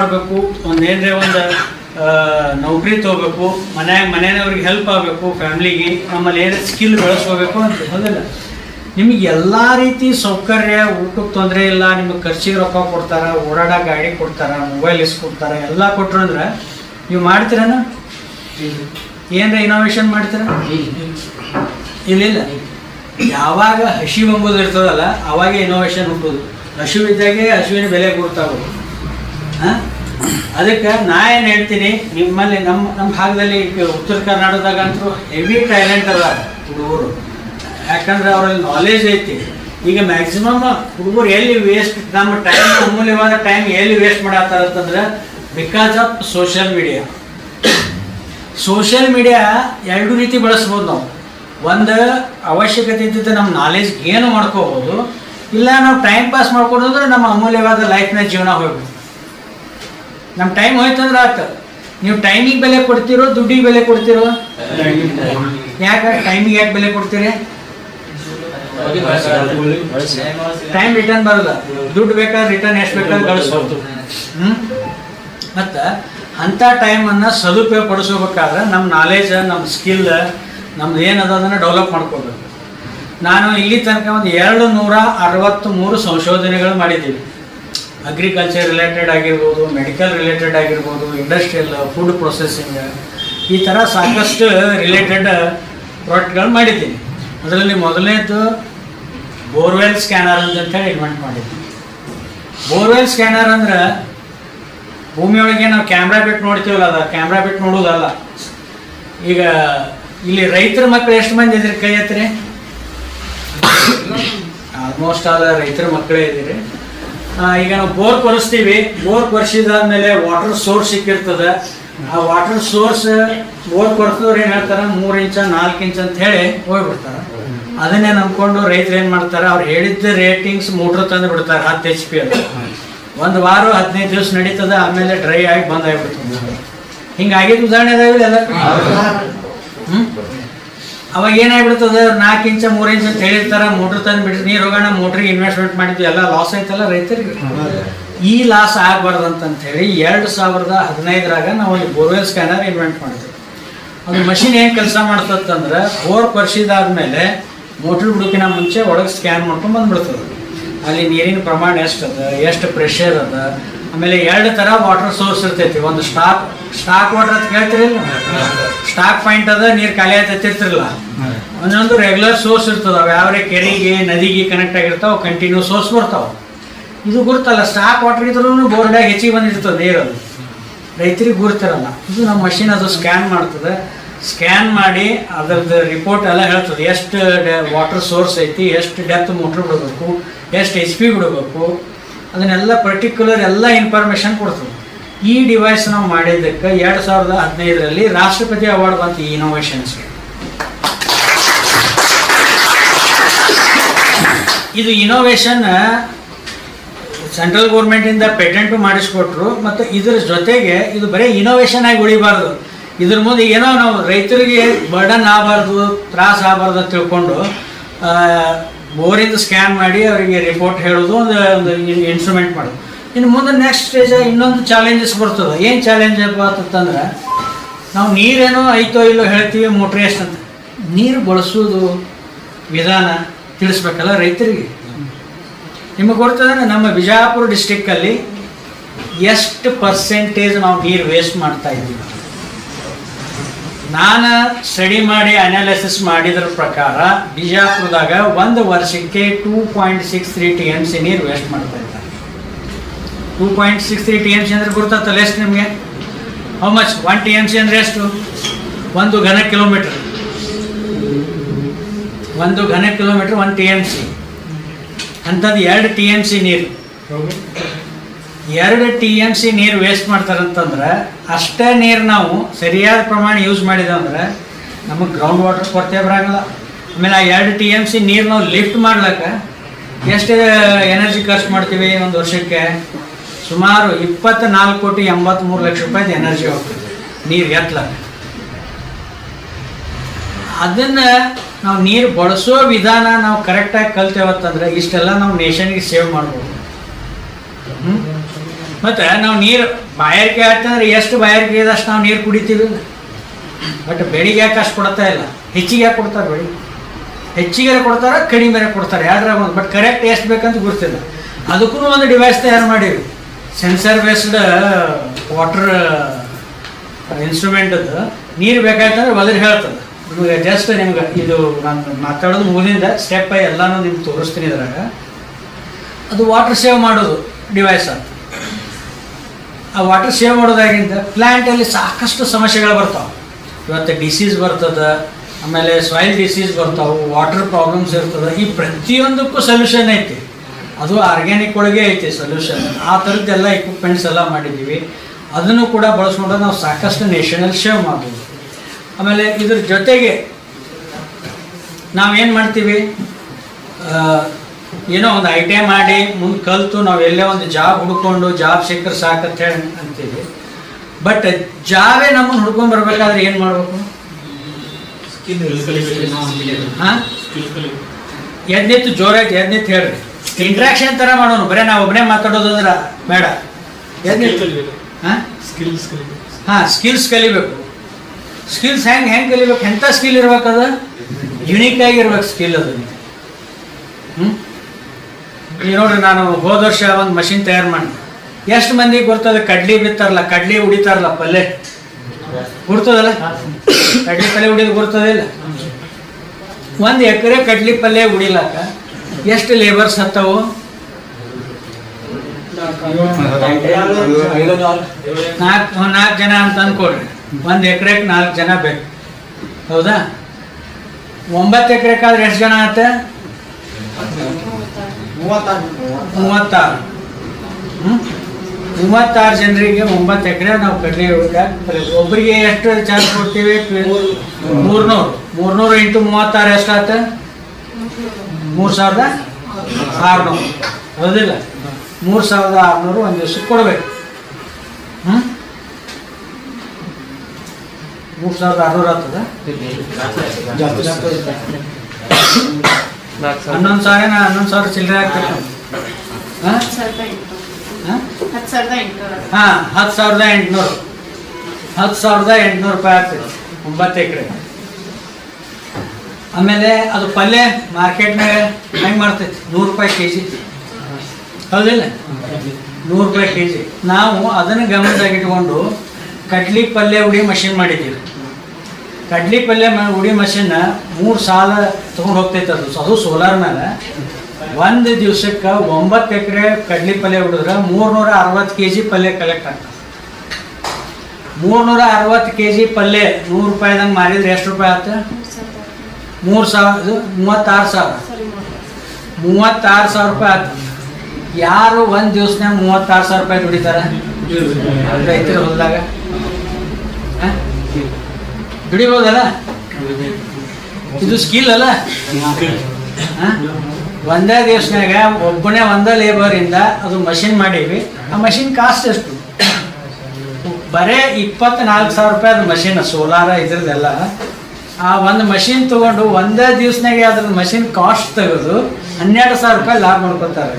ಮಾಡಬೇಕು, ಒಂದು ಏನ್ರೆ ಒಂದು ನೌಕರಿ ತಗೋಬೇಕು ಮನ್ಯಾಗ ಮನೆಯವ್ರಿಗೆ ಹೆಲ್ಪ್ ಆಗಬೇಕು ಫ್ಯಾಮ್ಲಿಗೆ ನಮ್ಮಲ್ಲಿ ಏನೇ ಸ್ಕಿಲ್ ಬೆಳೆಸ್ಕೋಬೇಕು ಅಂತ ಹೌದಲ್ಲ? ನಿಮಗೆ ಎಲ್ಲ ರೀತಿ ಸೌಕರ್ಯ, ಊಟಕ್ಕೆ ತೊಂದರೆ ಇಲ್ಲ, ನಿಮಗೆ ಖರ್ಚಿಗೆ ರೊಕ್ಕ ಕೊಡ್ತಾರೆ, ಓಡಾಡೋ ಗಾಡಿ ಕೊಡ್ತಾರೆ ಮೊಬೈಲ್ ಇಸ್ಕೊಡ್ತಾರೆ ಎಲ್ಲ ಕೊಟ್ರು ಅಂದ್ರೆ ನೀವು ಮಾಡ್ತೀರನ? ಏನರ ಇನೋವೇಷನ್ ಮಾಡ್ತೀರ? ಇಲ್ಲ ಯಾವಾಗ ಹಸಿವು ಎಂಬುದು ಇರ್ತದಲ್ಲ, ಅವಾಗ ಇನೋವೇಷನ್ ಹುಟ್ಟೋದು ಹಸಿವಿದ್ದಾಗೆ ಹಸುವಿನ ಬೆಲೆ ಹಾಂ ಅದಕ್ಕೆ ನಾ ಏನು ಹೇಳ್ತೀನಿ, ನಿಮ್ಮಲ್ಲಿ ನಮ್ಮ ನಮ್ಮ ಭಾಗದಲ್ಲಿ ಉತ್ತರ ಕರ್ನಾಟಕದಾಗ ಅಂತೂ ಹೆವಿ ಟ್ಯಾಲೆಂಟ್ ಅದ ಹುಡುಗರು. ಯಾಕಂದ್ರೆ ಅವರಲ್ಲಿ ನಾಲೆಜ್ ಐತಿ. ಈಗ ಮ್ಯಾಕ್ಸಿಮಮ್ ಹುಡುಗರು ಎಲ್ಲಿ ವೇಸ್ಟ್ ನಮ್ಮ ಟೈಮ್ ಅಮೂಲ್ಯವಾದ ಟೈಮ್ ಎಲ್ಲಿ ವೇಸ್ಟ್ ಅಂತಂದ್ರೆ because of social media social media ಎರಡು ರೀತಿ ಬಳಸ್ಬೋದು ನಾವು. ಒಂದು, ಅವಶ್ಯಕತೆ ಇದ್ದಿದ್ದು ನಮ್ಮ ನಾಲೆಜ್ ಏನು ಮಾಡ್ಕೋಬಹುದು ಇಲ್ಲ, ನಾವು ಟೈಮ್ ಪಾಸ್ ಮಾಡ್ಕೊಂಡ್ರೆ ನಮ್ಮ ಅಮೂಲ್ಯವಾದ ಲೈಫ್ನ ಜೀವನ ಹೋಗ್ಬೇಕು ನಮ್ಮ ಟೈಮ್ ಹೋಯ್ತು ಅಂದ್ರೆ ಆಯ್ತು ನೀವು ಟೈಮಿಗೆ ಬೆಲೆ ಕೊಡ್ತೀರೋ, ದುಡ್ಡಿಗೆ ಬೆಲೆ ಕೊಡ್ತೀರೋ? ಯಾಕೆ? ಟೈಮಿಗೆ ಯಾಕೆ ಬೆಲೆ ಕೊಡ್ತೀರಿ? ಟೈಮ್ ರಿಟರ್ನ್ ಬರಲ್ಲ. ದುಡ್ಡು ಬೇಕಾದ್ರೆ ರಿಟರ್ನ್ ಎಷ್ಟು ಬೇಕಾದ್ರೆ ಗಳಿಸ್ಬೋದು. ಹ್ಞೂ ಮತ್ತು ಅಂಥ ಟೈಮನ್ನು ಸದುಪಯೋಗ ಪಡಿಸ್ಕೋಬೇಕಾದ್ರೆ ನಮ್ಮ ನಾಲೆಜ್ ನಮ್ಮ ಸ್ಕಿಲ್ ನಮ್ದು ಏನದ ಅದನ್ನು ಡೆವಲಪ್ ಮಾಡ್ಕೋಬೇಕು. ನಾನು ಇಲ್ಲಿ ತನಕ ಒಂದು ಎರಡು ನೂರ ಅರವತ್ತು ಮೂರು ಸಂಶೋಧನೆಗಳು ಮಾಡಿದ್ದೀವಿ ಅಗ್ರಿಕಲ್ಚರ್ ರಿಲೇಟೆಡ್ ಆಗಿರ್ಬೋದು ಮೆಡಿಕಲ್ ರಿಲೇಟೆಡ್ ಆಗಿರ್ಬೋದು ಇಂಡಸ್ಟ್ರಿಯಲ್ ಫುಡ್ ಪ್ರೊಸೆಸಿಂಗ್ ಈ ಥರ ಸಾಕಷ್ಟು ರಿಲೇಟೆಡ್ ಪ್ರಾಡಕ್ಟ್ಗಳು ಮಾಡಿದ್ದೀನಿ. ಅದರಲ್ಲಿ ಮೊದಲನೇದು ಬೋರ್ವೆಲ್ ಸ್ಕ್ಯಾನರ್ ಅಂತೇಳಿ ಇನ್ವೆಂಟ್ ಮಾಡಿದ್ದೀನಿ ಬೋರ್ವೆಲ್ ಸ್ಕ್ಯಾನರ್ ಅಂದ್ರೆ ಭೂಮಿಯೊಳಗೆ ನಾವು ಕ್ಯಾಮ್ರಾ ಬಿಟ್ಟು ನೋಡ್ತೀವಲ್ಲ, ಅದ ಕ್ಯಾಮ್ರಾ ಬಿಟ್ಟು ನೋಡೋದಲ್ಲ ಈಗ ಇಲ್ಲಿ ರೈತರ ಮಕ್ಕಳು ಎಷ್ಟು ಮಂದಿ ಇದ್ರಿ ಕೈ ಹತ್ತಿರಿ ಆಲ್ಮೋಸ್ಟ್ ಆದ ರೈತರ ಮಕ್ಕಳೇ ಇದ್ದೀರಿ. ಈಗ ನಾವು ಬೋರ್ ಕೊರೆಸ್ತೀವಿ. ಬೋರ್ ಕೊರೆಸಿದಾದ್ಮೇಲೆ ವಾಟರ್ ಸೋರ್ಸ್ ಸಿಕ್ಕಿರ್ತದೆ. ಆ ವಾಟರ್ ಸೋರ್ಸ್ ಬೋರ್ ಕೊರೆಸಿದವ್ರು ಏನು ಹೇಳ್ತಾರೆ? ಮೂರು ಇಂಚ, ನಾಲ್ಕು ಇಂಚ್ ಅಂತ ಹೇಳಿ ಹೋಗ್ಬಿಡ್ತಾರೆ. ಅದನ್ನೇ ನಂಬ್ಕೊಂಡು ರೈತರು ಏನು ಮಾಡ್ತಾರೆ? ಅವ್ರು ಹೇಳಿದ್ದ ರೇಟಿಂಗ್ಸ್ ಮೋಟ್ರ್ ತಂದು ಬಿಡ್ತಾರೆ, ಹತ್ತು ಎಚ್ ಪಿ ಅಂತ ಒಂದು ವಾರ, ಹದಿನೈದು ದಿವಸ ನಡೀತದೆ ಆಮೇಲೆ ಡ್ರೈ ಆಗಿ ಬಂದ್ ಆಗಿಬಿಡ್ತದೆ. ಹಿಂಗಾಗಿದ್ದು ಉದಾಹರಣೆ ಅದಾವಿಲ್ಲ ಹ್ಮ್? ಅವಾಗ ಏನಾಗ್ಬಿಡ್ತದೆ ನಾಲ್ಕು ಇಂಚ, ಮೂರು ಇಂಚ್ ಅಂತ ಹೇಳಿರ್ತಾರ ಮೋಟ್ರ್ ತಂದು ಬಿಡ್ರಿ ನೀರು ಹೋಗೋಣ ಮೋಟ್ರಿಗೆ ಇನ್ವೆಸ್ಟ್ಮೆಂಟ್ ಮಾಡಿದ್ವಿ, ಎಲ್ಲ ಲಾಸ್ ಆಯ್ತಲ್ಲ ರೈತರಿಗೆ. ಈ ಲಾಸ್ ಆಗಬಾರ್ದಂತ ಹೇಳಿ ಎರಡು ಸಾವಿರದ ಹದಿನೈದರಾಗ ನಾವು ಒಂದು ಬೋರ್ವೆಲ್ ಸ್ಕ್ಯಾನರ್ ಇನ್ವೆಂಟ್ ಮಾಡಿದ್ವಿ. ಅದು ಮಷಿನ್ ಏನು ಕೆಲಸ ಮಾಡ್ತದಂದ್ರೆ ಬೋರ್ ಪರಿಸಿದಾದ್ಮೇಲೆ ಮೋಟ್ರ್ ಬಿಡೋಕಿನ ಮುಂಚೆ ಒಳಗೆ ಸ್ಕ್ಯಾನ್ ಮಾಡ್ಕೊಂಡು ಬಂದ್ಬಿಡ್ತದೆ. ಅಲ್ಲಿ ನೀರಿನ ಪ್ರಮಾಣ ಎಷ್ಟು ಅದ ಎಷ್ಟು ಪ್ರೆಷರ್ ಅದ ಆಮೇಲೆ ಎರಡು ಥರ ವಾಟರ್ ಸೋರ್ಸ್ ಇರ್ತೈತಿ. ಒಂದು ಸ್ಟಾಕ್ ಸ್ಟಾಕ್ ವಾಟರ್ ಅಂತ ಕೇಳ್ತೀರಿ ಸ್ಟಾಕ್ ಪಾಯಿಂಟ್ ಅದ, ನೀರು ಖಾಲಿ ಆಯ್ತಿರ್ತಿರಲ್ಲ ಒಂದೊಂದು ರೆಗ್ಯುಲರ್ ಸೋರ್ಸ್ ಇರ್ತದ. ಅವು ಯಾವ ಕೆರೆಗೆ, ನದಿಗೆ ಕನೆಕ್ಟ್ ಆಗಿರ್ತಾವ ಕಂಟಿನ್ಯೂ ಸೋರ್ಸ್ ಬರ್ತಾವೆ. ಇದು ಗುರ್ತಲ್ಲ ಸ್ಟಾಕ್ ವಾಟರ್ ಇದ್ರೂ ಬೋರ್ಡ್ಯಾಗ ಹೆಚ್ಚಿಗೆ ಬಂದಿರ್ತದೆ ನೀರು. ಅದು ರೈತರಿಗೆ ಗುರ್ತಿರಲ್ಲ. ಇದು ನಮ್ಮ ಮಷಿನ್ ಅದು ಸ್ಕ್ಯಾನ್ ಮಾಡ್ತದೆ. ಸ್ಕ್ಯಾನ್ ಮಾಡಿ ಅದ್ರದ್ದು ರಿಪೋರ್ಟ್ ಎಲ್ಲ ಹೇಳ್ತದೆ. ಎಷ್ಟು ವಾಟರ್ ಸೋರ್ಸ್ ಐತಿ, ಎಷ್ಟು ಡೆಪ್ತ್ ಮೋಟ್ರ್ ಬಿಡಬೇಕು, ಎಷ್ಟು ಎಚ್ ಪಿ ಬಿಡಬೇಕು ಅದನ್ನೆಲ್ಲ ಪರ್ಟಿಕ್ಯುಲರ್ ಎಲ್ಲ ಇನ್ಫಾರ್ಮೇಷನ್ ಕೊಡ್ತದೆ ಈ ಡಿವೈಸ್ ನಾವು ಮಾಡಿದ್ದಕ್ಕೆ ಎರಡು ಸಾವಿರದ ಹದಿನೈದರಲ್ಲಿ ರಾಷ್ಟ್ರಪತಿ ಅವಾರ್ಡ್ ಬಂತು ಈ ಇನೋವೇಷನ್ಸ್ಗೆ ಇದು ಇನೋವೇಷನ್ ಸೆಂಟ್ರಲ್ ಗೌರ್ಮೆಂಟಿಂದ ಪೇಟೆಂಟು ಮಾಡಿಸ್ಕೊಟ್ರು, ಮತ್ತು ಇದರ ಜೊತೆಗೆ ಇದು ಬರೀ ಇನೋವೇಷನ್ ಆಗಿ ಉಳಿಬಾರ್ದು. ಇದ್ರ ಮುಂದೆ ಏನೋ ನಾವು ರೈತರಿಗೆ ಬರ್ಡನ್ ಆಗಬಾರ್ದು, ತ್ರಾಸ ಆಗಬಾರ್ದು ತಿಳ್ಕೊಂಡು ಬೋರಿಂದ ಸ್ಕ್ಯಾನ್ ಮಾಡಿ ಅವರಿಗೆ ರಿಪೋರ್ಟ್ ಹೇಳೋದು, ಒಂದು ಒಂದು ಇನ್ಸ್ಟ್ರೂಮೆಂಟ್ ಮಾಡೋದು. ಇನ್ನು ಮುಂದೆ ನೆಕ್ಸ್ಟ್ ಸ್ಟೇಜ್ ಇನ್ನೊಂದು ಚಾಲೆಂಜಸ್ ಬರ್ತದೆ. ಏನು ಚಾಲೆಂಜ್ ಅಂತಂದ್ರೆ ನಾವು ನೀರೇನೋ ಐತೋ ಇಲ್ಲೋ ಹೇಳ್ತೀವಿ ಮೋಟ್ರ್ ಎಷ್ಟು ಅಂತ. ನೀರು ಬಳಸೋದು ವಿಧಾನ ತಿಳಿಸ್ಬೇಕಲ್ಲ ರೈತರಿಗೆ? ನಿಮಗೆ ಗೊತ್ತಂದ್ರೆ ನಮ್ಮ ಬಿಜಾಪುರ ಡಿಸ್ಟಿಕ್ಕಲ್ಲಿ ಎಷ್ಟು ಪರ್ಸೆಂಟೇಜ್ ನಾವು ನೀರು ವೇಸ್ಟ್ ಮಾಡ್ತಾ ಇದ್ದೀವಿ. ನಾನು ಸ್ಟಡಿ ಮಾಡಿ ಅನಾಲಿಸಿಸ್ ಮಾಡಿದ್ರ ಪ್ರಕಾರ ಬಿಜಾಪುರದಾಗ ಒಂದು ವರ್ಷಕ್ಕೆ two point six three T M C ನೀರು ವೇಸ್ಟ್ ಮಾಡ್ತಾ ಇದ್ದಾರೆ. Two point six three T M C ಅಂದ್ರೆ ಗೊತ್ತಾಗ್ತಲ್ಲ ಎಷ್ಟು ನಿಮಗೆ? How much one T M C ಅಂದ್ರೆ ಎಷ್ಟು? ಒಂದು ಘನ ಕಿಲೋಮೀಟರ್ ಒಂದು ಘನ kilometre one T M C ಅಂಥದ್ದು ಎರಡು ಟಿ ಎಂ ಸಿ ನೀರು. ಎರಡು ಟಿ ಎಂ ಸಿ ನೀರು ವೇಸ್ಟ್ ಮಾಡ್ತಾರಂತಂದ್ರೆ ಅಷ್ಟೇ ನೀರು ನಾವು ಸರಿಯಾದ ಪ್ರಮಾಣ ಯೂಸ್ ಮಾಡಿದಂದ್ರೆ ನಮಗೆ ಗ್ರೌಂಡ್ ವಾಟರ್ ಕೊರತೆ ಬರಂಗಿಲ್ಲ. ಆಮೇಲೆ ಆ ಎರಡು ಟಿ ಎಂ ಸಿ ನೀರು ನಾವು ಲಿಫ್ಟ್ ಮಾಡ್ಲಿಕ್ಕೆ ಎಷ್ಟು ಎನರ್ಜಿ ಖರ್ಚು ಮಾಡ್ತೀವಿ ಒಂದು ವರ್ಷಕ್ಕೆ? ಸುಮಾರು ಇಪ್ಪತ್ನಾಲ್ಕು ಕೋಟಿ ಎಂಬತ್ತ್ಮೂರು ಲಕ್ಷ ರೂಪಾಯಿದು ಎನರ್ಜಿ ಹೋಗ್ತದೆ, ನೀರು ಎತ್ತಲಕ್ಕೆ ಅದನ್ನು ನಾವು ನೀರು ಬಳಸೋ ವಿಧಾನ ನಾವು ಕರೆಕ್ಟಾಗಿ ಕಲ್ತೇವತ್ತಂದ್ರೆ ಇಷ್ಟೆಲ್ಲ ನಾವು ನೇಷನ್ಗೆ ಸೇವ್ ಮಾಡ್ಬೋದು. ಹ್ಮ್? ಮತ್ತು ನಾವು ನೀರು ಬಾಯಾರಿಕೆ ಆಯ್ತಂದ್ರೆ ಎಷ್ಟು ಬಾಯಾರಿಕೆ ಇದಷ್ಟು ನಾವು ನೀರು ಕುಡಿತೀವಿ ಬಟ್ ಬೆಳಿಗ್ಗೆ ಯಾಕೆ ಅಷ್ಟು ಕೊಡ್ತಾ ಇಲ್ಲ? ಹೆಚ್ಚಿಗೆ ಯಾಕೆ ಕೊಡ್ತಾರೆ ಬೆಳಿಗ್ಗೆ ಹೆಚ್ಚಿಗೆ ಕೊಡ್ತಾರೆ, ಕಡಿಮೆ ಕೊಡ್ತಾರೆ. ಯಾವ್ದ್ರ ಒಂದು, ಬಟ್ ಕರೆಕ್ಟ್ ಎಷ್ಟು ಬೇಕಂತ ಗೊತ್ತಿಲ್ಲ. ಅದಕ್ಕೂ ಒಂದು ಡಿವೈಸ್ ತಯಾರು ಮಾಡೀವಿ. ಸೆನ್ಸರ್ ಬೇಸ್ಡ್ ವಾಟರ್ ಇನ್ಸ್ಟ್ರೂಮೆಂಟ್ ಅದು ನೀರು ಬೇಕಾಯ್ತಂದ್ರೆ ಒದರಿ ಹೇಳ್ತದೆ. ನಿಮಗೆ ಜಸ್ಟ್ ನಿಮ್ಗೆ ಇದು ನಾನು ಮಾತಾಡೋದು ಮುಗಿದಿಂದ ಸ್ಟೆಪ್ ಎಲ್ಲಾನು ನಿಮ್ಗೆ ತೋರಿಸ್ತೀನಿ ಇದ್ರಾಗ. ಅದು ವಾಟರ್ ಸೇವ್ ಮಾಡೋದು ಡಿವೈಸ್ ಅಂತ. ಆ ವಾಟರ್ ಸೇವ್ ಮಾಡೋದಾಗಿಂದ ಪ್ಲ್ಯಾಂಟಲ್ಲಿ ಸಾಕಷ್ಟು ಸಮಸ್ಯೆಗಳು ಬರ್ತಾವೆ. ಇವತ್ತು ಡಿಸೀಸ್ ಬರ್ತದೆ, ಆಮೇಲೆ ಸಾಯಿಲ್ ಡಿಸೀಸ್ ಬರ್ತಾವೆ ವಾಟರ್ ಪ್ರಾಬ್ಲಮ್ಸ್ ಇರ್ತದೆ, ಈ ಪ್ರತಿಯೊಂದಕ್ಕೂ ಸೊಲ್ಯೂಷನ್ ಐತಿ. ಅದು ಆರ್ಗ್ಯಾನಿಕ್ ಒಳಗೆ ಐತಿ ಸೊಲ್ಯೂಷನ್ ಆ ಥರದ್ದೆಲ್ಲ ಎಕ್ವಿಪ್ಮೆಂಟ್ಸ್ ಎಲ್ಲ ಮಾಡಿದ್ದೀವಿ ಅದನ್ನು ಕೂಡ ಬಳಸ್ಕೊಂಡು ನಾವು ಸಾಕಷ್ಟು ನೇಷನಲ್ ಸೇವ್ ಮಾಡ್ಬೋದು. ಆಮೇಲೆ ಇದ್ರ ಜೊತೆಗೆ ನಾವೇನು ಮಾಡ್ತೀವಿ? ಏನೋ ಒಂದು ಐ ಟಿ ಐ ಮಾಡಿ ಮುಂದೆ ಕಲಿತು ನಾವು ಎಲ್ಲೇ ಒಂದು ಜಾಬ್ ಹುಡ್ಕೊಂಡು ಜಾಬ್ ಸಿಕ್ಕರೆ ಸಾಕಂತ ಹೇಳಿ ಅಂತೀವಿ. ಬಟ್ ಜಾಬೇ ನಮ್ಮನ್ನು ಹುಡ್ಕೊಂಡು ಬರಬೇಕಾದ್ರೆ ಏನು ಮಾಡಬೇಕು? ಹಾಂ? ಎದ್ನಿತ್ತು ಜೋರಾಗಿ ಎದ್ನಿತ್ತು ಹೇಳ್ರಿ. ಇಂಟ್ರಾಕ್ಷನ್ ಥರ ಮಾಡೋನು ಬರೀ ನಾವು ಒಬ್ಬನೇ ಮಾತಾಡೋದಂದ್ರೆ ಬೇಡ. ಎದ್ನಿತ್ತು ಹಾಂ? ಸ್ಕಿಲ್ಸ್ ಹಾಂ ಸ್ಕಿಲ್ಸ್ ಕಲಿಬೇಕು. ಸ್ಕಿಲ್ಸ್ ಹೆಂಗೆ ಹೆಂಗೆ ಕಲಿಬೇಕು? ಎಂಥ ಸ್ಕಿಲ್ ಇರ್ಬೇಕದು ಯುನೀಕ್ ಆಗಿರ್ಬೇಕು ಸ್ಕಿಲ್ ಅದು. ಈಗ ನೋಡ್ರಿ ನಾನು ಹೋದ ವರ್ಷ ಒಂದು ಮಷಿನ್ ತಯಾರು ಮಾಡಿ ಎಷ್ಟು ಮಂದಿಗೆ ಗೊತ್ತದ ಕಡ್ಲಿ ಬಿತ್ತಾರಲ್ಲ ಕಡ್ಲಿ ಉಡಿತಾರಲ್ಲ ಪಲ್ಲೆ? ಗುರ್ತದಲ್ಲ? ಕಡ್ಲಿ ಪಲ್ಲೆ ಉಡಿದು ಬರ್ತದಿಲ್ಲ ಒಂದು ಎಕರೆ ಕಡ್ಲಿ ಪಲ್ಲೆ ಉಡಿಲಾಕ ಎಷ್ಟು ಲೇಬರ್ಸ್ ಹತ್ತವು? ನಾಲ್ಕು ನಾಲ್ಕು ಜನ ಅಂತ ಅನ್ಕೊಡ್ರಿ ಒಂದು ಎಕರೆಗೆ ನಾಲ್ಕು ಜನ ಬೇಕು. ಹೌದಾ? ಒಂಬತ್ತು ಎಕರೆಕಾದ್ರೆ ಎಷ್ಟು ಜನ ಆತ? ಮೂವತ್ತಾರು? ಮೂವತ್ತಾರು. ಜನರಿಗೆ ಒಂಬತ್ತು ಎಕರೆ ನಾವು ಕಡಿಮೆ ಒಬ್ಬರಿಗೆ ಎಷ್ಟು ಚಾರ್ಜ್ ಕೊಡ್ತೀವಿ? ಮೂರ್ನೂರು. ಮೂರ್ನೂರು ಇಂಟು ಮೂವತ್ತಾರು ಎಷ್ಟಾಯ್ತು ಮೂರು ಸಾವಿರದ ಆರುನೂರು. ಹೌದಿಲ್ಲ? ಮೂರು ಸಾವಿರದ ಆರುನೂರು ಒಂದು ದಿವಸಕ್ಕೆ ಕೊಡಬೇಕು. ಹ್ಞೂ ಮೂರು ಸಾವಿರದ ಆರುನೂರು ಆಗ್ತದ? ಹನ್ನೊಂದು ಸಾವಿರ ಹನ್ನೊಂದು ಸಾವಿರ ಚಿಲ್ಲರೆ ಆಗ್ತದೆ ಹಾಂ? ಹಾಂ? ಹತ್ತು ಸಾವಿರದ ಎಂಟುನೂರ. ಹಾಂ ಹತ್ತು ಸಾವಿರದ ಎಂಟುನೂರು. ಹತ್ತು ಸಾವಿರದ ಎಂಟುನೂರು ರೂಪಾಯಿ ಆಗ್ತದೆ ಒಂಬತ್ತು ಎಕರೆ. ಆಮೇಲೆ ಅದು ಪಲ್ಯ ಮಾರ್ಕೆಟ್ನಾಗ ಹೆಂಗೆ ಮಾಡ್ತೈತಿ? ನೂರು ರೂಪಾಯಿ ಕೆ ಜಿ ಹೌದಿಲ್ಲ? ನೂರು ರೂಪಾಯಿ ಕೆ ಜಿ ನಾವು ಅದನ್ನು ಗಮನದಾಗಿಟ್ಕೊಂಡು ಕಡ್ಲಿ ಪಲ್ಯ ಉಡಿ ಮಷಿನ್ ಮಾಡಿದ್ದೀವಿ. ಕಡ್ಲಿ ಪಲ್ಯ ಉಡಿ ಮಷಿನ್ ಮೂರು ಸಾಲ ತೊಗೊಂಡು ಹೋಗ್ತೈತೆ ಅದು. ಅದು ಸೋಲಾರ್ ಮೇಲೆ ಒಂದು ದಿವ್ಸಕ್ಕೆ ಒಂಬತ್ತು ಎಕರೆ ಕಡ್ಲಿ ಪಲ್ಯ ಉಡಿದ್ರೆ ಮೂರ್ನೂರ ಅರವತ್ತು ಕೆ ಜಿ ಪಲ್ಯ ಕಲೆಕ್ಟ್ ಆಗ್ತದೆ. ಮೂರ್ನೂರ ಅರವತ್ತು ಕೆ ಜಿ ಪಲ್ಯ ನೂರು ರೂಪಾಯಿದಂಗೆ ಮಾರಿದ್ರೆ ಎಷ್ಟು ರೂಪಾಯಿ ಆಯ್ತು ಮೂರು ಸಾವಿರ ಮೂವತ್ತಾರು ಸಾವಿರ ಮೂವತ್ತಾರು ಸಾವಿರ ರೂಪಾಯಿ ಆಯ್ತು ಯಾರು ಒಂದು ದಿವ್ಸನಾಗ ಮೂವತ್ತಾರು ಸಾವಿರ ರೂಪಾಯಿ ದುಡಿತಾರೆ? ರೈತರು ಹೊಲದಾಗ. ಹಾಂ? ದುಡಿಬೋದಲ್ಲ ಇದು ಸ್ಕಿಲ್ ಅಲ್ಲ? ಒಂದೇ ದಿವಸನಾಗ ಒಬ್ಬನೇ ಒಂದೇ ಲೇಬರಿಂದ ಅದು ಮಷಿನ್ ಮಾಡೀವಿ ಆ ಮಷಿನ್ ಕಾಸ್ಟ್ ಎಷ್ಟು? ಬರೇ ಇಪ್ಪತ್ನಾಲ್ಕು ಸಾವಿರ ರೂಪಾಯಿ ಅದು ಮಷಿನ್ ಸೋಲಾರ ಇದ್ರದ್ದೆಲ್ಲ. ಆ ಒಂದು ಮಷಿನ್ ತಗೊಂಡು ಒಂದೇ ದಿವ್ಸನಾಗೆ ಅದ್ರ ಮಷಿನ್ ಕಾಸ್ಟ್ ತೆಗೆದು ಹನ್ನೆರಡು ಸಾವಿರ ರೂಪಾಯಿ ಲಾಭ ಮಾಡ್ಕೊತಾರೆ.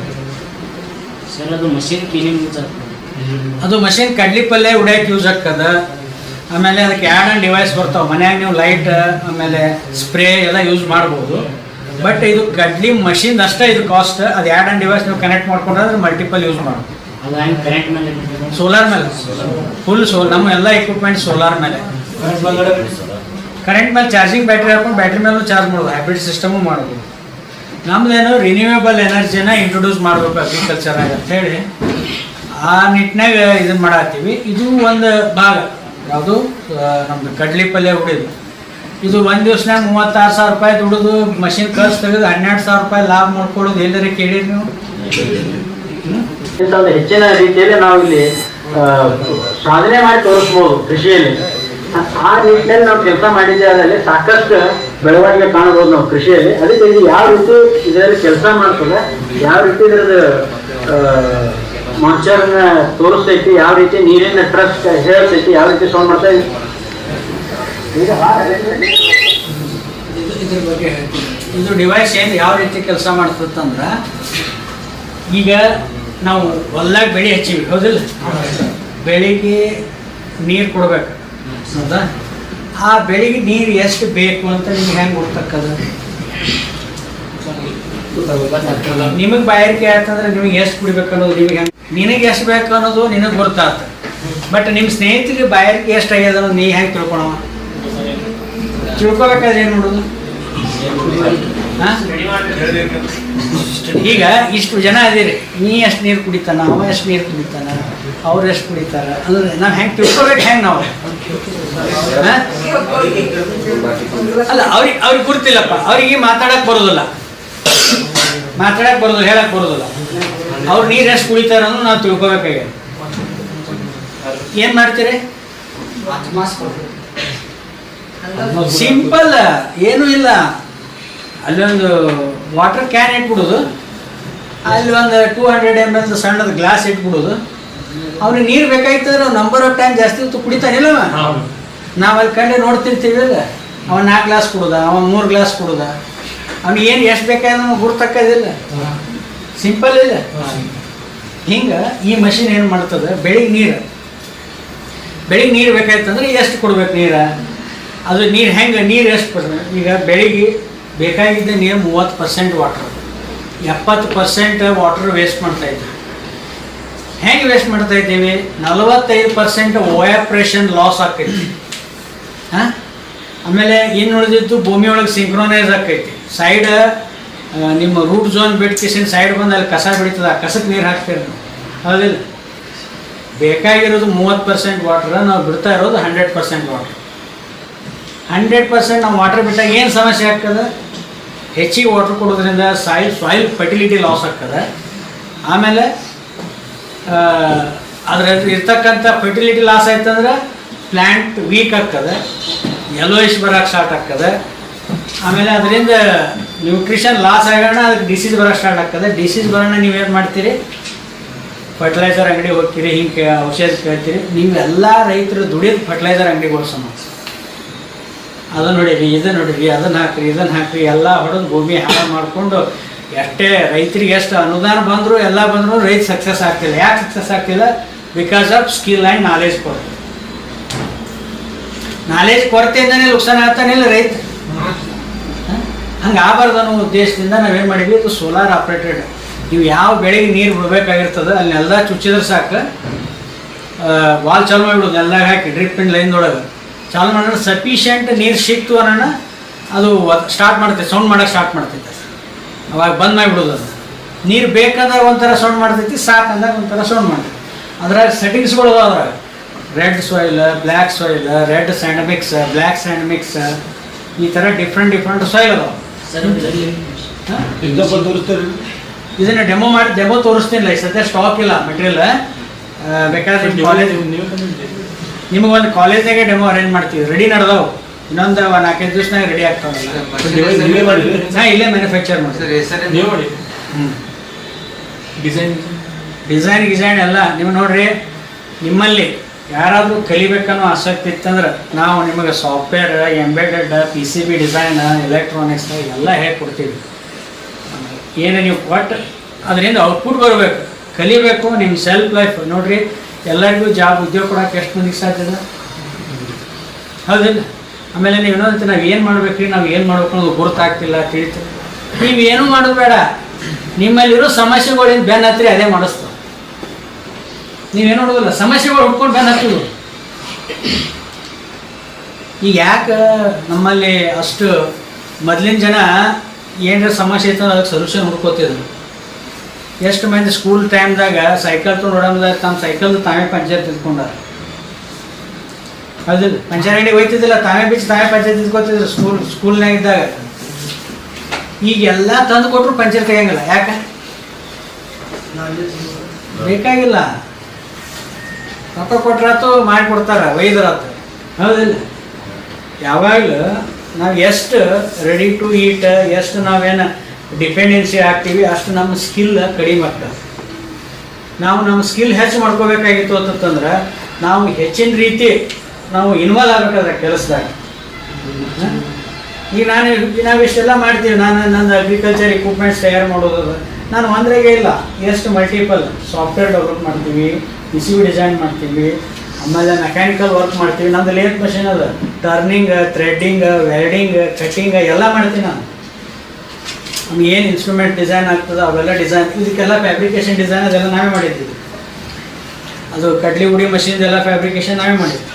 ಅದು ಮಷೀನ್ ಅದು ಮಷಿನ್ ಕಡ್ಲಿ ಪಲ್ಯ ಉಡ್ಯಾಕೆ ಯೂಸ್ ಆಗ್ತದ. ಆಮೇಲೆ ಅದಕ್ಕೆ ಆ್ಯಡ್ ಆನ್ ಡಿವೈಸ್ ಬರ್ತಾವೆ. ಮನ್ಯಾಗ ನೀವು ಲೈಟ್ ಆಮೇಲೆ ಸ್ಪ್ರೇ ಎಲ್ಲ ಯೂಸ್ ಮಾಡ್ಬೋದು. ಬಟ್ ಇದು ಗಡ್ಲಿ ಮಷಿನ್ ಅಷ್ಟೇ ಇದು ಕಾಸ್ಟ್ ಅದು ಆ್ಯಡ್ ಆನ್ ಡಿವೈಸ್ ನೀವು ಕನೆಕ್ಟ್ ಮಾಡ್ಕೊಂಡ್ರೆ ಅದ್ರ ಮಲ್ಟಿಪಲ್ ಯೂಸ್ ಮಾಡ್ಬೋದು ಸೋಲಾರ್ ಮೇಲೆ ಫುಲ್ ಸೋಲ್ ನಮ್ಮ ಎಲ್ಲ ಎಕ್ವಿಪ್ಮೆಂಟ್ ಸೋಲಾರ್ ಮೇಲೆ. ಕರೆಂಟ್ ಮೇಲೆ ಚಾರ್ಜಿಂಗ್ ಬ್ಯಾಟ್ರಿ ಹಾಕೊಂಡು ಬ್ಯಾಟ್ರಿ ಮೇಲೂ ಚಾರ್ಜ್ ಮಾಡೋದು. ಹೈಬ್ರಿಡ್ ಸಿಸ್ಟಮು ಮಾಡ್ಬೋದು ನಮ್ದೇನು ರಿನ್ಯೂವೇಬಲ್ ಎನರ್ಜಿನ ಇಂಟ್ರೊಡ್ಯೂಸ್ ಮಾಡಬೇಕು ಅಗ್ರಿಕಲ್ಚರ್ ಅಂತ ಹೇಳಿ. ಆ ನಿಟ್ಟಿನಾಗ ಇದನ್ನ ಮಾಡತ್ತೀವಿ. ಇದು ಒಂದು ಭಾಗ. ಯಾವುದು? ನಮ್ಮದು ಕಡ್ಲಿ ಪಲ್ಯ ಉಡಿದು ಇದು ಒಂದು ದಿವ್ಸನಾಗ ಮೂವತ್ತಾರು ಸಾವಿರ ರೂಪಾಯಿ ದುಡಿದು ಮಷಿನ್ ಕಳ್ಸಿ ತೆಗೆದು ಹನ್ನೆರಡು ಸಾವಿರ ರೂಪಾಯಿ ಲಾಭ ಮಾಡ್ಕೊಳ್ಳೋದು ಎಲ್ಲರ ಕೇಳಿರಿ ನೀವು? ಇಂಥ ಒಂದು ಹೆಚ್ಚಿನ ರೀತಿಯಲ್ಲಿ ನಾವು ಇಲ್ಲಿ ಸಾಧನೆ ಮಾಡಿ ತೋರಿಸ್ಬೋದು ಕೃಷಿಯಲ್ಲಿ. ಆ- ರೀತಿಯಲ್ಲಿ ನಾವು ಕೆಲಸ ಮಾಡಿದ್ದೆ ಅದರಲ್ಲಿ ಸಾಕಷ್ಟು ಬೆಳವಣಿಗೆ ಕಾಣಬಹುದು ನಾವು ಕೃಷಿಯಲ್ಲಿ. ಅದಕ್ಕೆ ಇದು ಯಾವ ರೀತಿ ಇದರಲ್ಲಿ ಕೆಲಸ ಮಾಡ್ತದೆ, ಯಾವ ರೀತಿ ಇದ್ರದ್ದು ಮಾನ್ಚರ್ನ ತೋರಿಸ್ತೈತಿ ಯಾವ ರೀತಿ ನೀರಿನ ಟ್ರಸ್ಟ್ ಹೇಳ್ತೈತಿ ಯಾವ ರೀತಿ ಸೌಂಡ್ ಮಾಡ್ತಾ ಇದೆ ಇದು ಇದ್ರ ಬಗ್ಗೆ ಹೇಳ್ತೀನಿ. ಇದು ಡಿವೈಸ್ ಏನು ಯಾವ ರೀತಿ ಕೆಲಸ ಮಾಡ್ತಂದ್ರೆ ಈಗ ನಾವು ಹೊಲ್ದಾಗ ಬೆಳೆ ಹಚ್ಚಿವಿ ಹೌದಿಲ್ಲ? ಬೆಳಿಗ್ಗೆ ನೀರು ಕೊಡ್ಬೇಕು. ಹೌದಾ? ಆ ಬೆಳಿಗ್ಗೆ ನೀರು ಎಷ್ಟು ಬೇಕು ಅಂತ ನಿಮ್ಗೆ ಹೆಂಗೆ ಗೊತ್ತಕ್ಕದ ನಿಮಗೆ ಬಾಯಾರಿಕೆ ಆಯ್ತಂದ್ರೆ ನಿಮಗೆ ಎಷ್ಟು ಕುಡಿಬೇಕು ಅನ್ನೋದು ನಿಮಗೆ ಹೆಂಗೆ ನಿನಗೆ ಎಷ್ಟು ಬೇಕು ಅನ್ನೋದು ನಿನಗೆ ಗೊತ್ತಾತ ಬಟ್ ನಿಮ್ಮ ಸ್ನೇಹಿತರಿಗೆ ಬಾಯರಿಗೆ ಎಷ್ಟು ಆಗ್ಯದ ನೀ ಹೆಂಗೆ ತಿಳ್ಕೊಳವ? ತಿಳ್ಕೊಬೇಕಾದ್ರೆ ಏನು ಮಾಡೋದು? ಈಗ ಇಷ್ಟು ಜನ ಅದೀರಿ ನೀ ಎಷ್ಟು ನೀರು ಕುಡಿತಾನ? ಅವ ಎಷ್ಟು ನೀರು ಕುಡಿತಾನ? ಅವ್ರು ಎಷ್ಟು ಕುಡಿತಾರ? ಅಂದ್ರೆ ನಾವು ಹೆಂಗೆ ತಿಳ್ಕೊಬೇಕು ಹೆಂಗೆ ನಾವು? ಅಲ್ಲ, ಅವ್ರಿಗೆ ಅವ್ರಿಗೆ ಗುರ್ತಿಲ್ಲಪ್ಪ. ಅವ್ರಿಗೆ ಮಾತಾಡಕ್ ಬರೋದಿಲ್ಲ. ಮಾತಾಡಕ್ ಬರೋದಿಲ್ಲ ಹೇಳಕ್ ಬರೋದಿಲ್ಲ. ಅವ್ರು ನೀರು ಎಷ್ಟು ಕುಡಿತಾರ ನಾವು ತಿಳ್ಕೊಬೇಕಾಗ್ಯದ ಏನ್ ಮಾಡ್ತೀರಿ? ಸಿಂಪಲ್ ಏನೂ ಇಲ್ಲ. ಅಲ್ಲೊಂದು ವಾಟರ್ ಕ್ಯಾನ್ ಇಟ್ಬಿಡೋದು. ಅಲ್ಲಿ ಒಂದು ಟೂ ಹಂಡ್ರೆಡ್ ಎಂ ಎಲ್ ಸಣ್ಣದ ಗ್ಲಾಸ್ ಇಟ್ಬಿಡೋದು. ಅವ್ನಿಗೆ ನೀರು ಬೇಕಾಯ್ತಂದ್ರೆ ನಂಬರ್ ಆಫ್ ಟೈಮ್ ಜಾಸ್ತಿ ಇತ್ತು ಕುಡಿತಾನಿಲ್ಲ ಅವ? ನಾವು ಅಲ್ಲಿ ಕಂಡು ನೋಡ್ತಿರ್ತೀವಿ ಅಲ್ಲ. ಅವ ನಾಲ್ಕು ಗ್ಲಾಸ್ ಕುಡ್ದ ಅವ ಮೂರು ಗ್ಲಾಸ್ ಕುಡ್ದ. ಅವ್ನಿಗೆ ಏನು ಎಷ್ಟು ಬೇಕಾದ್ರೆ ನಮಗೆ ಗುರ್ತಕ್ಕದಿಲ್ಲ ಸಿಂಪಲ್ ಇಲ್ಲ. ಹಿಂಗೆ ಈ ಮಷಿನ್ ಏನು ಮಾಡ್ತದೆ? ಬೆಳಿಗ್ಗೆ ನೀರು. ಬೆಳಿಗ್ಗೆ ನೀರು ಬೇಕಾಯ್ತಂದ್ರೆ ಎಷ್ಟು ಕೊಡ್ಬೇಕು ನೀರು? ಅದು ನೀರು ಹೆಂಗೆ? ನೀರು ಎಷ್ಟು ಪರ್ಸೆಂಟ್? ಈಗ ಬೆಳಿಗ್ಗೆ ಬೇಕಾಗಿದ್ದ ನೀರು ಮೂವತ್ತು ಪರ್ಸೆಂಟ್ ವಾಟ್ರ್ ಎಪ್ಪತ್ತು ಪರ್ಸೆಂಟ್ ವಾಟ್ರ್ ವೇಸ್ಟ್ ಮಾಡ್ತಾ ಇದ್ದೀವಿ ಹೆಂಗೆ ವೇಸ್ಟ್ ಮಾಡ್ತಾ ಇದ್ದೀವಿ? ನಲವತ್ತೈದು ಪರ್ಸೆಂಟ್ ಓಯಾಪ್ರೇಷನ್ ಲಾಸ್ ಆಗ್ತೈತಿ. ಹಾಂ? ಆಮೇಲೆ ಏನು ಉಳಿದಿತ್ತು ಭೂಮಿ ಒಳಗೆ ಸಿಂಕ್ರೋನೈಸ್ ಆಕೈತಿ ಸೈಡ್ ನಿಮ್ಮ ರೂಟ್ ಝೋನ್ ಬಿಟ್ಕಿಸಿನ ಸೈಡ್ ಬಂದು ಅಲ್ಲಿ ಕಸ ಬಿಡ್ತದೆ ಆ ಕಸಕ್ಕೆ ನೀರು ಹಾಕ್ತೀರಿ ನೀವು. ಹೌದಿಲ್ಲ? ಬೇಕಾಗಿರೋದು ಮೂವತ್ತು ಪರ್ಸೆಂಟ್ ವಾಟ್ರ್ ನಾವು ಬಿಡ್ತಾ ಇರೋದು hundred percent water hundred percent ನಾವು ವಾಟರ್ ಬಿಟ್ಟಾಗ ಏನು ಸಮಸ್ಯೆ ಆಗ್ತದೆ? ಹೆಚ್ಚಿಗೆ ವಾಟ್ರ್ ಕೊಡೋದ್ರಿಂದ ಸಾಯಿಲ್ ಸಾಯಿಲ್ ಫರ್ಟಿಲಿಟಿ ಲಾಸ್ ಆಗ್ತದೆ. ಆಮೇಲೆ ಅದ್ರಲ್ಲಿ ಇರ್ತಕ್ಕಂಥ ಫರ್ಟಿಲಿಟಿ ಲಾಸ್ ಆಯ್ತಂದ್ರೆ ಪ್ಲ್ಯಾಂಟ್ ವೀಕ್ ಆಗ್ತದೆ. ಯೆಲ್ಲೋಯಿಶ್ ಬರೋಕ್ಕೆ ಸ್ಟಾರ್ಟ್ ಆಗ್ತದೆ. ಆಮೇಲೆ ಅದರಿಂದ ನ್ಯೂಟ್ರಿಷನ್ ಲಾಸ್ ಆಗೋಣ, ಅದಕ್ಕೆ ಡಿಸೀಸ್ ಬರೋಕ್ಕೆ ಸ್ಟಾರ್ಟ್ ಆಗ್ತದೆ. ಡಿಸೀಸ್ ಬರೋಣ ನೀವೇನು ಮಾಡ್ತೀರಿ? ಫರ್ಟಿಲೈಸರ್ ಅಂಗಡಿಗೆ ಹೋಗ್ತೀರಿ, ಹಿಂಗೆ ಔಷಧ ಕೇಳ್ತೀರಿ. ನೀವು ಎಲ್ಲ ರೈತರು ದುಡಿಯೋದು ಫರ್ಟಿಲೈಸರ್ ಅಂಗಡಿಗಳು ಸಮ. ಅದು ನೋಡಿರಿ, ಇದು ನೋಡಿರಿ, ಅದನ್ನು ಹಾಕ್ರಿ, ಇದನ್ನು ಹಾಕ್ರಿ, ಎಲ್ಲ ಹೊಡೆದು ಭೂಮಿ ಹಾಳು ಮಾಡಿಕೊಂಡು ಎಷ್ಟೇ ರೈತರಿಗೆ ಎಷ್ಟು ಅನುದಾನ ಬಂದರೂ, ಎಲ್ಲ ಬಂದರೂ ರೈತ ಸಕ್ಸಸ್ ಆಗ್ತಿಲ್ಲ. ಯಾಕೆ ಸಕ್ಸಸ್ ಆಗ್ತಿಲ್ಲ? Because of skill and knowledge ಕೊರತೆ ನಾಲೆಜ್ ಕೊರತೆಯಿಂದನೇ ನುಕ್ಸಾನ ಆಗ್ತಾನಿಲ್ಲ ರೈತ? ಹಂಗೆ ಆಗಬಾರ್ದು ಅನ್ನೋ ಉದ್ದೇಶದಿಂದ ನಾವೇನು ಮಾಡಿದ್ವಿ? ಇದು ಸೋಲಾರ್ ಆಪ್ರೇಟೆಡ್ ನೀವು ಯಾವ ಬೆಳೆಗೆ ನೀರು ಬಿಡಬೇಕಾಗಿರ್ತದೆ ಅಲ್ಲೆಲ್ಲ ಚುಚ್ಚಿದ್ರೆ ಸಾಕು. ವಾಲ್ ಚಾಲು ಮಾಡಿಬಿಡೋದು ಎಲ್ಲ ಹಾಕಿ ಡ್ರಿಪ್ ಇನ್ ಲೈನ್ದೊಳಗೆ ಚಾಲು ಮಾಡೋಣ ಸಫಿಷಿಯೆಂಟ್ ನೀರು ಸಿಕ್ತು ಅನ್ನೋಣ, ಅದು ಸ್ಟಾರ್ಟ್ ಮಾಡ್ತೈತೆ ಸೌಂಡ್ ಮಾಡೋಕೆ ಸ್ಟಾರ್ಟ್ ಮಾಡ್ತೈತೆ. ಅವಾಗ ಬಂದ್ ಮಾಡಿಬಿಡೋದು ಅದು. ನೀರು ಬೇಕಾದಾಗ ಒಂಥರ ಸೌಂಡ್ ಮಾಡ್ತೈತಿ, ಸಾಕು ಅಂದಾಗ ಒಂಥರ ಸೌಂಡ್ ಮಾಡ್ತೈತಿ. ಅದ್ರಾಗ ಸೆಟ್ಟಿಂಗ್ಸ್ಗಳು ಅದ್ರಾಗ. Red soil black soil red sand mix black sand mix ಈ ಥರ ಡಿಫ್ರೆಂಟ್ ಡಿಫ್ರೆಂಟ್ ಸಾಯಿಲ್ ಅದಾವ ಇದನ್ನ ಡೆಮೋ ಮಾಡಿ ಡೆಮೋ ತೋರಿಸ್ತೀನಿ ಈ ಸದ್ಯ ಸ್ಟಾಕ್ ಇಲ್ಲ ಮೆಟೀರಿಯಲ್ ಬೇಕಾದ್ರೆ ನಿಮ್ಮ ಕಾಲೇಜ್ ನಿಮಗೆ ಒಂದು ಕಾಲೇಜಾಗೆ ಡೆಮೋ ಅರೇಂಜ್ ಮಾಡ್ತೀವಿ. ರೆಡಿ ನಡೆದವು. ಇನ್ನೊಂದು ಒಂದು ನಾಲ್ಕೈದು ದಿವಸನಾಗ ರೆಡಿ ಆಗ್ತಾವಲ್ಲ. ಹಾಂ ಇಲ್ಲೇ ಮ್ಯಾನುಫ್ಯಾಕ್ಚರ್ ಮಾಡ್ತೀವಿ. ನೀವು ಮಾಡಿ. ಹ್ಞೂ ಡಿಸೈನ್ ಡಿಸೈನ್ ಗಿಸೈನ್ ಎಲ್ಲ. ನೀವು ನೋಡ್ರಿ ನಿಮ್ಮಲ್ಲಿ ಯಾರಾದರೂ ಕಲಿಬೇಕನ್ನೋ ಆಸಕ್ತಿ ಇತ್ತಂದ್ರೆ ನಾವು ನಿಮಗೆ software embedded P C B design electronics ಎಲ್ಲ ಹೇಳ್ಕೊಡ್ತೀವಿ. ಏನು ನೀವು ಕೊಟ್ಟು ಅದರಿಂದ ಔಟ್ಪುಟ್ ಬರಬೇಕು. ಕಲಿಬೇಕು ನಿಮ್ಮ ಸೆಲ್ಫ್ ಲೈಫ್ ನೋಡ್ರಿ, ಎಲ್ಲರಿಗೂ ಜಾಬ್ ಉದ್ಯೋಗ ಕೊಡೋಕೆ ಎಷ್ಟು ಮಂದಿಗೆ ಸಾಧ್ಯ ಇದೆ? ಹೌದಿಲ್ಲ ಆಮೇಲೆ ನೀವು ಇನ್ನೊಂದು ನಾವು ಏನು ಮಾಡ್ಬೇಕ್ರಿ, ನಾವು ಏನು ಮಾಡ್ಬೇಕು ಅನ್ನೋದು ಗುರುತಾಗ್ತಿಲ್ಲ, ತಿಳಿತು ನೀವು ಏನೂ ಮಾಡೋದು ಬೇಡ. ನಿಮ್ಮಲ್ಲಿರೋ ಸಮಸ್ಯೆಗಳಿಂದ ಬೆನ್ನ ಅದೇ ಮಾಡಿಸ್ತು ನೀವೇನು ನೋಡೋದಿಲ್ಲ, ಸಮಸ್ಯೆಗಳು ಹುಡ್ಕೊಂಡು ಬಂದು ಹಾಕ್ತಿದ್ರು ಈಗ ಯಾಕೆ ನಮ್ಮಲ್ಲಿ ಅಷ್ಟು ಮೊದಲಿನ ಜನ ಏನಾರ ಸಮಸ್ಯೆ ಇತ್ತು ಅದಕ್ಕೆ ಸೊಲ್ಯೂಷನ್ ಹುಡ್ಕೋತಿದ್ರು. ಎಷ್ಟು ಮಂದಿ ಸ್ಕೂಲ್ ಟೈಮ್ದಾಗ ಸೈಕಲ್ ತೊಗೊಂಡು ಓಡಂದಾಗ ತಮ್ಮ ಸೈಕಲ್ ತಾವೇ ಪಂಚಾಯತ್ ತಿಳ್ಕೊಂಡಾರ ಹೌದಿಲ್ಲ? ಪಂಚಾಯತ್ ಅಂಗಡಿ ಹೋಯ್ತಿದ್ದಿಲ್ಲ, ತಾವೇ ಬಿಚ್ಚಿ ತಾವೇ ಪಂಚಾಯತ್ ತಿಳ್ಕೊತಿದ್ರು ಸ್ಕೂಲ್ ಸ್ಕೂಲ್ನಾಗ ಇದ್ದಾಗ. ಈಗ ಎಲ್ಲ ತಂದು ಕೊಟ್ಟರು ಪಂಚಾಯತ್ ತೆಗಿಯಂಗಿಲ್ಲ. ಯಾಕೆ? ಬೇಕಾಗಿಲ್ಲ. ರೊಕ್ಕ ಕೊಟ್ರಾತು ಮಾಡಿಕೊಡ್ತಾರೆ ಒಯ್ದ್ರಾತು ಹೌದಿಲ್ಲ? ಯಾವಾಗಲೂ ನಾವು ಎಷ್ಟು ರೆಡಿ ಟು ಈಟ್ ಎಷ್ಟು ನಾವೇನು ಡಿಪೆಂಡೆನ್ಸಿ ಆಗ್ತೀವಿ, ಅಷ್ಟು ನಮ್ಮ ಸ್ಕಿಲ್ ಕಡಿಮೆ ಆಗ್ತದೆ. ನಾವು ನಮ್ಮ ಸ್ಕಿಲ್ ಹೆಚ್ಚು ಮಾಡ್ಕೋಬೇಕಾಗಿತ್ತು ಅಂತಂದ್ರೆ, ನಾವು ಹೆಚ್ಚಿನ ರೀತಿ ನಾವು ಇನ್ವಾಲ್ವ್ ಆಗಬೇಕಾದ್ರೆ ಕೆಲಸದಾಗ. ಈಗ ನಾನು, ನಾವು ಇಷ್ಟೆಲ್ಲ ಮಾಡ್ತೀವಿ. ನಾನು, ನಂದು ಅಗ್ರಿಕಲ್ಚರ್ ಇಕ್ವಿಪ್ಮೆಂಟ್ಸ್ ತಯಾರು ಮಾಡೋದು ನಾನು ಒಂದ್ರಾಗೆ ಇಲ್ಲ. ಎಷ್ಟು ಮಲ್ಟಿಪಲ್ ಸಾಫ್ಟ್ವೇರ್ ಡೆವಲಪ್ ಮಾಡ್ತೀವಿ ಪಿ ಡಿಸೈನ್ ಮಾಡ್ತೀವಿ, ಆಮೇಲೆ ಮೆಕ್ಯಾನಿಕಲ್ ವರ್ಕ್ ಮಾಡ್ತೀವಿ. ನಂದು ಲೇತ್ ಮಷಿನ್ ಅದ. ಟರ್ನಿಂಗ್ ಥ್ರೆಡ್ಡಿಂಗ್ ವೆಲ್ಡಿಂಗ್ ಕಟ್ಟಿಂಗ್ ಎಲ್ಲ ಮಾಡ್ತೀನಿ ನಾನು. ನಮ್ಗೆ ಏನು ಇನ್ಸ್ಟ್ರೂಮೆಂಟ್ ಡಿಸೈನ್ ಆಗ್ತದೆ ಅವೆಲ್ಲ ಡಿಸೈನ್ ಇದಕ್ಕೆಲ್ಲ ಫ್ಯಾಬ್ರಿಕೇಶನ್ ಡಿಸೈನ್ ಅದೆಲ್ಲ ನಾವೇ ಮಾಡಿದ್ದೀವಿ. ಅದು ಕಡ್ಲಿ ಉಡಿ ಮಷಿನ್ದೆಲ್ಲ ಫ್ಯಾಬ್ರಿಕೇಶನ್ ನಾವೇ ಮಾಡಿದ್ವಿ